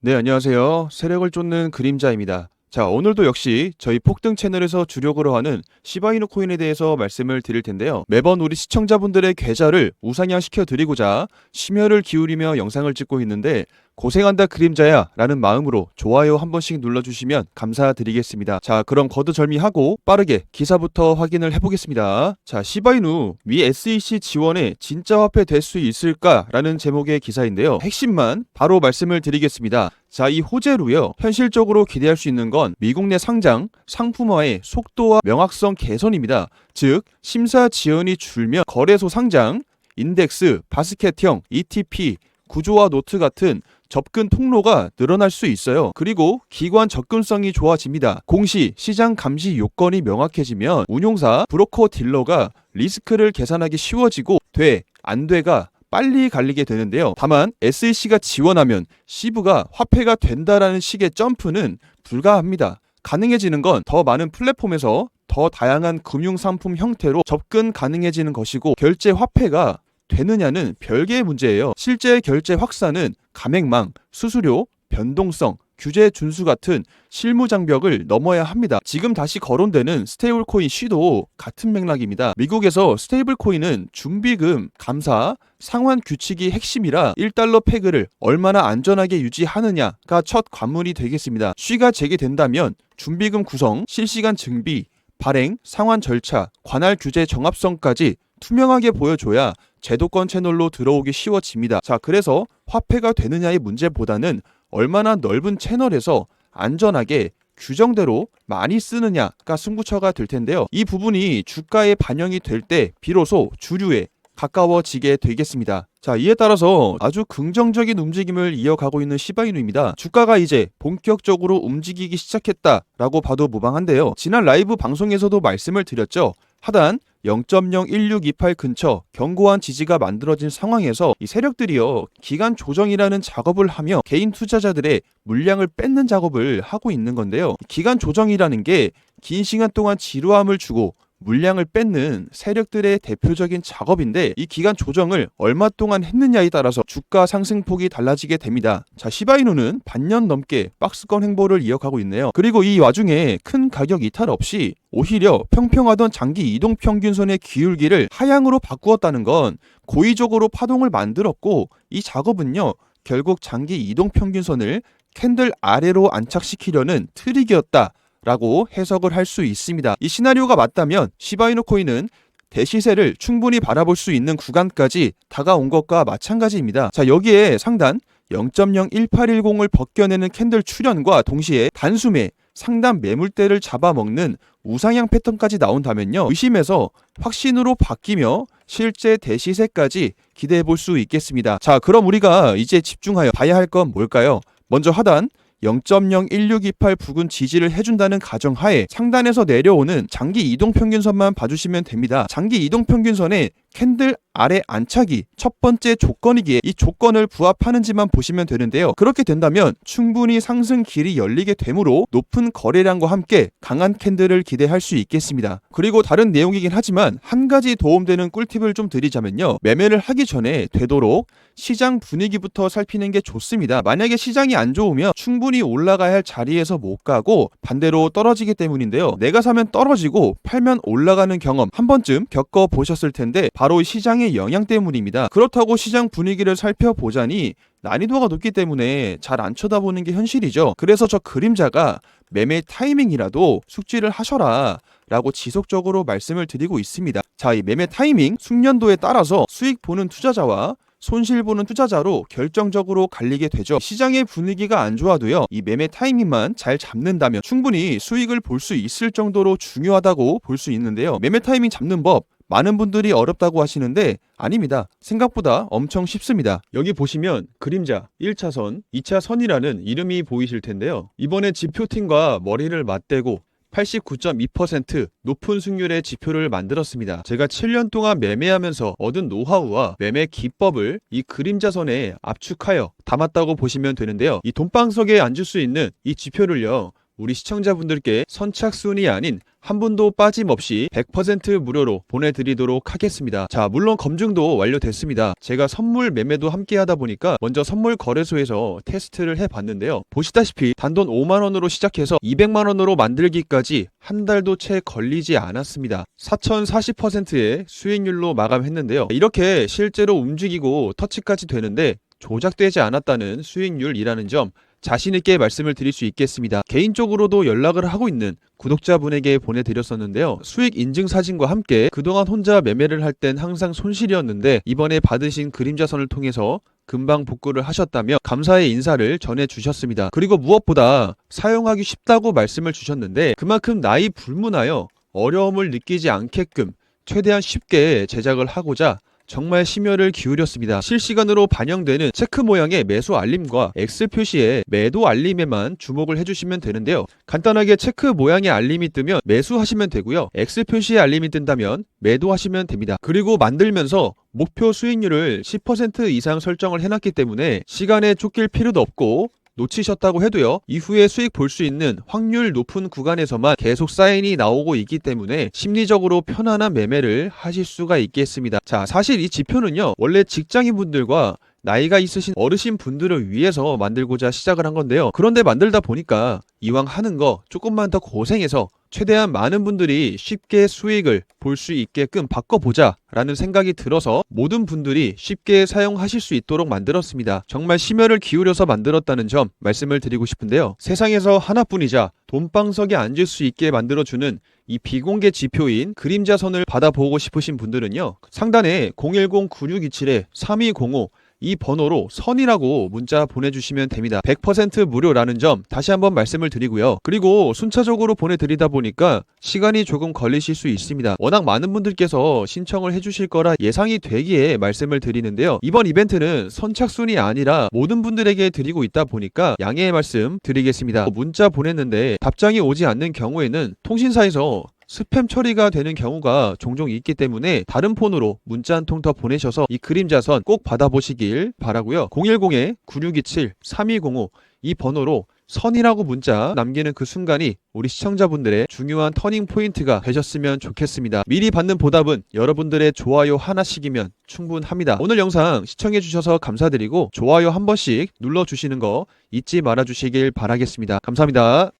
네, 안녕하세요. 세력을 쫓는 그림자입니다. 자, 오늘도 역시 저희 폭등 채널에서 주력으로 하는 시바이누 코인에 대해서 말씀을 드릴 텐데요. 매번 우리 시청자분들의 계좌를 우상향시켜 드리고자 심혈을 기울이며 영상을 찍고 있는데 고생한다 그림자야 라는 마음으로 좋아요 한 번씩 눌러주시면 감사드리겠습니다. 자, 그럼 거두절미하고 빠르게 기사부터 확인을 해보겠습니다. 자, 시바이누 미 SEC 지원에 진짜 화폐 될 수 있을까 라는 제목의 기사인데요. 핵심만 바로 말씀을 드리겠습니다. 자, 이 호재로요. 현실적으로 기대할 수 있는 건 미국 내 상장, 상품화의 속도와 명확성 개선입니다. 즉, 심사 지연이 줄면 거래소 상장, 인덱스, 바스켓형, ETP, 구조화 노트 같은 접근 통로가 늘어날 수 있어요. 그리고 기관 접근성이 좋아집니다. 공시, 시장 감시 요건이 명확해지면 운용사, 브로커 딜러가 리스크를 계산하기 쉬워지고 돼, 안 돼가 빨리 갈리게 되는데요. 다만 SEC가 지원하면 시브가 화폐가 된다라는 식의 점프는 불가합니다. 가능해지는 건 더 많은 플랫폼에서 더 다양한 금융 상품 형태로 접근 가능해지는 것이고 결제 화폐가 되느냐는 별개의 문제예요. 실제 결제 확산은 가맹망, 수수료, 변동성, 규제 준수 같은 실무 장벽을 넘어야 합니다. 지금 다시 거론되는 스테이블 코인 쉬도 같은 맥락입니다. 미국에서 스테이블 코인은 준비금, 감사, 상환 규칙이 핵심이라 1달러 페그를 얼마나 안전하게 유지하느냐가 첫 관문이 되겠습니다. 쉬가 재개된다면 준비금 구성, 실시간 증비, 발행, 상환 절차, 관할 규제 정합성까지 투명하게 보여줘야 제도권 채널로 들어오기 쉬워집니다. 자, 그래서 화폐가 되느냐의 문제보다는 얼마나 넓은 채널에서 안전하게 규정대로 많이 쓰느냐가 승부처가 될 텐데요. 이 부분이 주가에 반영이 될 때 비로소 주류에 가까워지게 되겠습니다. 자, 이에 따라서 아주 긍정적인 움직임을 이어가고 있는 시바이누입니다. 주가가 이제 본격적으로 움직이기 시작했다라고 봐도 무방한데요. 지난 라이브 방송에서도 말씀을 드렸죠. 하단 0.1628 근처 견고한 지지가 만들어진 상황에서 이 세력들이요 기간 조정이라는 작업을 하며 개인 투자자들의 물량을 뺏는 작업을 하고 있는 건데요. 기간 조정이라는 게 긴 시간 동안 지루함을 주고 물량을 뺏는 세력들의 대표적인 작업인데 이 기간 조정을 얼마 동안 했느냐에 따라서 주가 상승폭이 달라지게 됩니다. 자, 시바이누는 반년 넘게 박스권 행보를 이어가고 있네요. 그리고 이 와중에 큰 가격 이탈 없이 오히려 평평하던 장기 이동 평균선의 기울기를 하향으로 바꾸었다는 건 고의적으로 파동을 만들었고 이 작업은요. 결국 장기 이동 평균선을 캔들 아래로 안착시키려는 트릭이었다. 라고 해석을 할 수 있습니다. 이 시나리오가 맞다면 시바이누 코인은 대시세를 충분히 바라볼 수 있는 구간까지 다가온 것과 마찬가지입니다. 자, 여기에 상단 0.01810을 벗겨내는 캔들 출현과 동시에 단숨에 상단 매물대를 잡아먹는 우상향 패턴까지 나온다면요. 의심에서 확신으로 바뀌며 실제 대시세까지 기대해 볼 수 있겠습니다. 자, 그럼 우리가 이제 집중하여 봐야 할 건 뭘까요? 먼저 하단 0.01628 부근 지지를 해준다는 가정하에 상단에서 내려오는 장기 이동 평균선만 봐주시면 됩니다. 장기 이동 평균선에 캔들 아래 안착이 첫 번째 조건이기에 이 조건을 부합하는지만 보시면 되는데요. 그렇게 된다면 충분히 상승 길이 열리게 되므로 높은 거래량과 함께 강한 캔들을 기대할 수 있겠습니다. 그리고 다른 내용이긴 하지만 한 가지 도움되는 꿀팁을 좀 드리자면요. 매매를 하기 전에 되도록 시장 분위기부터 살피는 게 좋습니다. 만약에 시장이 안 좋으면 충분히 올라가야 할 자리에서 못 가고 반대로 떨어지기 때문인데요. 내가 사면 떨어지고 팔면 올라가는 경험 한 번쯤 겪어 보셨을 텐데 바로 시장의 영향 때문입니다. 그렇다고 시장 분위기를 살펴보자니 난이도가 높기 때문에 잘 안 쳐다보는 게 현실이죠. 그래서 저 그림자가 매매 타이밍이라도 숙지를 하셔라. 라고 지속적으로 말씀을 드리고 있습니다. 자, 이 매매 타이밍, 숙련도에 따라서 수익 보는 투자자와 손실 보는 투자자로 결정적으로 갈리게 되죠. 시장의 분위기가 안 좋아도요. 이 매매 타이밍만 잘 잡는다면 충분히 수익을 볼 수 있을 정도로 중요하다고 볼 수 있는데요. 매매 타이밍 잡는 법 많은 분들이 어렵다고 하시는데 아닙니다. 생각보다 엄청 쉽습니다. 여기 보시면 그림자 1차선, 2차선이라는 이름이 보이실 텐데요. 이번에 지표팀과 머리를 맞대고 89.2% 높은 승률의 지표를 만들었습니다. 제가 7년 동안 매매하면서 얻은 노하우와 매매 기법을 이 그림자선에 압축하여 담았다고 보시면 되는데요. 이 돈방석에 앉을 수 있는 이 지표를요. 우리 시청자분들께 선착순이 아닌 한 분도 빠짐없이 100% 무료로 보내드리도록 하겠습니다. 자, 물론 검증도 완료됐습니다. 제가 선물 매매도 함께 하다 보니까 먼저 선물 거래소에서 테스트를 해봤는데요. 보시다시피 단돈 5만원으로 시작해서 200만원으로 만들기까지 한 달도 채 걸리지 않았습니다. 4,040%의 수익률로 마감했는데요. 이렇게 실제로 움직이고 터치까지 되는데 조작되지 않았다는 수익률이라는 점 자신있게 말씀을 드릴 수 있겠습니다. 개인적으로도 연락을 하고 있는 구독자분에게 보내드렸었는데요. 수익 인증 사진과 함께 그동안 혼자 매매를 할 땐 항상 손실이었는데 이번에 받으신 그림자선을 통해서 금방 복구를 하셨다며 감사의 인사를 전해주셨습니다. 그리고 무엇보다 사용하기 쉽다고 말씀을 주셨는데 그만큼 나이 불문하여 어려움을 느끼지 않게끔 최대한 쉽게 제작을 하고자 정말 심혈을 기울였습니다. 실시간으로 반영되는 체크 모양의 매수 알림과 X 표시의 매도 알림에만 주목을 해주시면 되는데요. 간단하게 체크 모양의 알림이 뜨면 매수하시면 되고요. X 표시의 알림이 뜬다면 매도하시면 됩니다. 그리고 만들면서 목표 수익률을 10% 이상 설정을 해놨기 때문에 시간에 쫓길 필요도 없고 놓치셨다고 해도요, 이후에 수익 볼 수 있는 확률 높은 구간에서만 계속 사인이 나오고 있기 때문에 심리적으로 편안한 매매를 하실 수가 있겠습니다. 자, 사실 이 지표는요, 원래 직장인 분들과 나이가 있으신 어르신 분들을 위해서 만들고자 시작을 한 건데요. 그런데 만들다 보니까 이왕 하는 거 조금만 더 고생해서 최대한 많은 분들이 쉽게 수익을 볼 수 있게끔 바꿔보자 라는 생각이 들어서 모든 분들이 쉽게 사용하실 수 있도록 만들었습니다. 정말 심혈을 기울여서 만들었다는 점 말씀을 드리고 싶은데요. 세상에서 하나뿐이자 돈방석에 앉을 수 있게 만들어주는 이 비공개 지표인 그림자선을 받아보고 싶으신 분들은요. 상단에 010-9627-3205 이 번호로 선이라고 문자 보내주시면 됩니다. 100% 무료라는 점 다시 한번 말씀을 드리고요. 그리고 순차적으로 보내드리다 보니까 시간이 조금 걸리실 수 있습니다. 워낙 많은 분들께서 신청을 해주실 거라 예상이 되기에 말씀을 드리는데요. 이번 이벤트는 선착순이 아니라 모든 분들에게 드리고 있다 보니까 양해의 말씀 드리겠습니다. 문자 보냈는데 답장이 오지 않는 경우에는 통신사에서 스팸 처리가 되는 경우가 종종 있기 때문에 다른 폰으로 문자 한 통 더 보내셔서 이 그림자선 꼭 받아보시길 바라고요. 010-9627-3205 이 번호로 선이라고 문자 남기는 그 순간이 우리 시청자분들의 중요한 터닝 포인트가 되셨으면 좋겠습니다. 미리 받는 보답은 여러분들의 좋아요 하나씩이면 충분합니다. 오늘 영상 시청해주셔서 감사드리고 좋아요 한 번씩 눌러주시는 거 잊지 말아주시길 바라겠습니다. 감사합니다.